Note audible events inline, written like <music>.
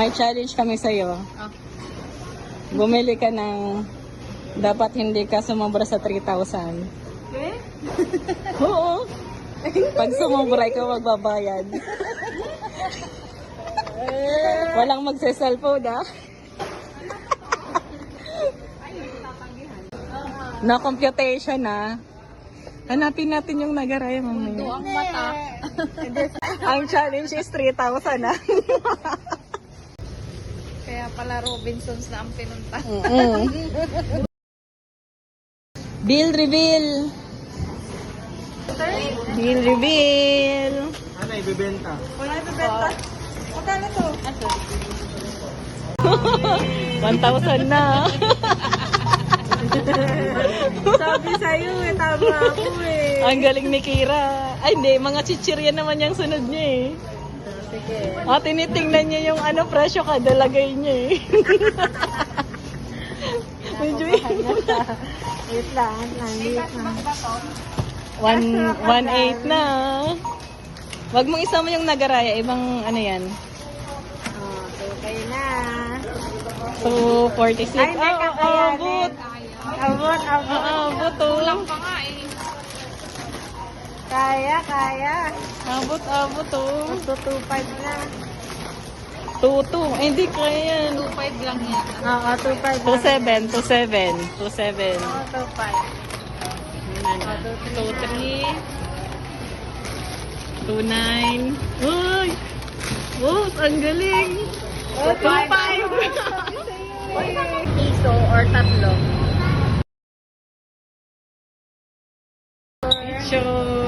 May challenge kami sa'yo. Bumili ka ng dapat hindi ka sumobra sa 3,000. Eh? <laughs> Oo. Pag sumobra, ikaw magbabayad. <laughs> Walang magse-cellphone, ah. <laughs> Na computation na. Hanapin natin yung nagaraya mamaya. ang mata. Ang challenge is 3,000 na. Pala Robinsons na ang pinunta. Bill reveal. Bill reveal. Ano, ibibenta? Wala na benta. Magkano to? <laughs> 1,000 na. <laughs> Sabi sa'yo eh, tama ako eh. Ang galing ni Kira. Ay, hindi. Mga chichirya naman yung sunod niya eh. Sige. Ah, tinitingnan niya yung ano, presyo kada lagay niya eh. <laughs> Medyo Wait lang, nandito na. One, one eight na. Wag mong isama yung nagaraya. Ibang ano yan. Oh, okay na. 246. Ay, Ah, kakayanin. abot. Abot, abot. Ah, abot oh. Kaya, kaya. Abot, abot oh. Magtutupad na. 2-2. Eh, hindi kaya yan. 2.5 lang yan. Oo, 2.5 2-7, 2-7, 2-7. Oo, 2.5. 2-3. 2-9. Uy! Oh, ang galing! 2-5! Piso or tatlo. Sure.